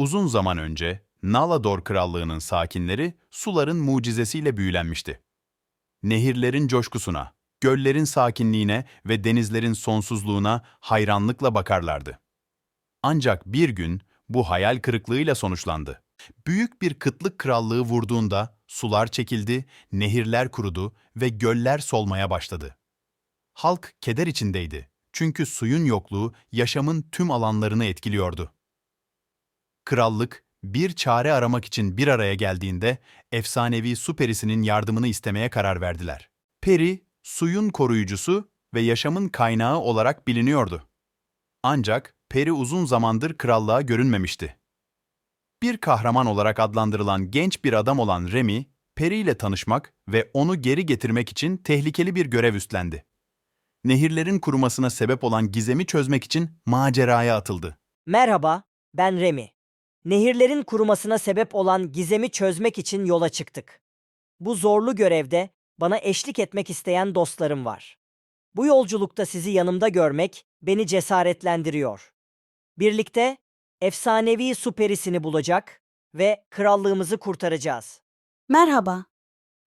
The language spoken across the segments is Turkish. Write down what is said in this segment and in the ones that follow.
Uzun zaman önce Nalador Krallığı'nın sakinleri suların mucizesiyle büyülenmişti. Nehirlerin coşkusuna, göllerin sakinliğine ve denizlerin sonsuzluğuna hayranlıkla bakarlardı. Ancak bir gün bu hayal kırıklığıyla sonuçlandı. Büyük bir kıtlık krallığı vurduğunda sular çekildi, nehirler kurudu ve göller solmaya başladı. Halk keder içindeydi. Çünkü suyun yokluğu yaşamın tüm alanlarını etkiliyordu. Krallık bir çare aramak için bir araya geldiğinde efsanevi su perisinin yardımını istemeye karar verdiler. Peri, suyun koruyucusu ve yaşamın kaynağı olarak biliniyordu. Ancak peri uzun zamandır krallığa görünmemişti. Bir kahraman olarak adlandırılan genç bir adam olan Remy, Peri ile tanışmak ve onu geri getirmek için tehlikeli bir görev üstlendi. Nehirlerin kurumasına sebep olan gizemi çözmek için maceraya atıldı. Merhaba, ben Remi. Nehirlerin kurumasına sebep olan gizemi çözmek için yola çıktık. Bu zorlu görevde bana eşlik etmek isteyen dostlarım var. Bu yolculukta sizi yanımda görmek beni cesaretlendiriyor. Birlikte efsanevi su perisini bulacak ve krallığımızı kurtaracağız. Merhaba,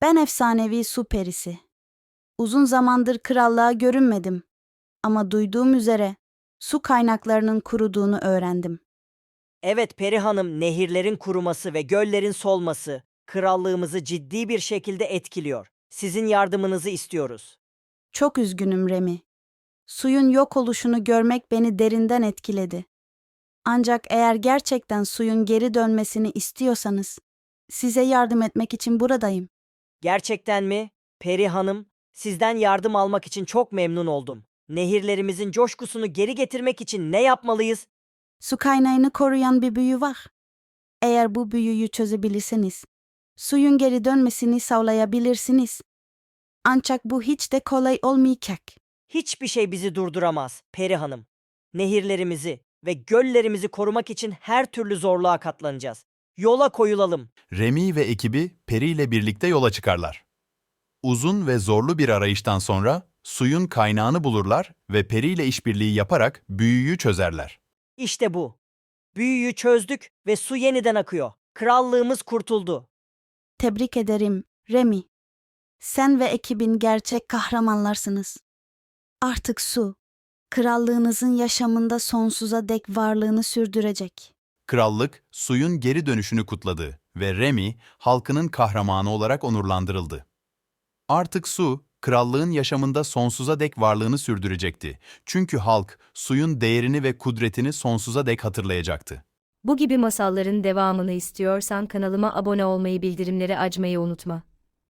ben efsanevi su perisi. Uzun zamandır krallığa görünmedim ama duyduğum üzere su kaynaklarının kuruduğunu öğrendim. Evet Peri Hanım, nehirlerin kuruması ve göllerin solması krallığımızı ciddi bir şekilde etkiliyor. Sizin yardımınızı istiyoruz. Çok üzgünüm Remi. Suyun yok oluşunu görmek beni derinden etkiledi. Ancak eğer gerçekten suyun geri dönmesini istiyorsanız, size yardım etmek için buradayım. Gerçekten mi? Peri Hanım, sizden yardım almak için çok memnun oldum. Nehirlerimizin coşkusunu geri getirmek için ne yapmalıyız? Su kaynağını koruyan bir büyü var. Eğer bu büyüyü çözebilirseniz, suyun geri dönmesini sağlayabilirsiniz. Ancak bu hiç de kolay olmayacak. Hiçbir şey bizi durduramaz Peri Hanım. Nehirlerimizi ve göllerimizi korumak için her türlü zorluğa katlanacağız. Yola koyulalım. Remy ve ekibi Peri ile birlikte yola çıkarlar. Uzun ve zorlu bir arayıştan sonra suyun kaynağını bulurlar ve Peri ile işbirliği yaparak büyüyü çözerler. İşte bu. Büyüyü çözdük ve su yeniden akıyor. Krallığımız kurtuldu. Tebrik ederim, Remi. Sen ve ekibin gerçek kahramanlarsınız. Artık su, krallığınızın yaşamında sonsuza dek varlığını sürdürecek. Krallık, suyun geri dönüşünü kutladı ve Remy, halkının kahramanı olarak onurlandırıldı. Artık su, krallığın yaşamında sonsuza dek varlığını sürdürecekti. Çünkü halk, suyun değerini ve kudretini sonsuza dek hatırlayacaktı. Bu gibi masalların devamını istiyorsan kanalıma abone olmayı bildirimleri açmayı unutma.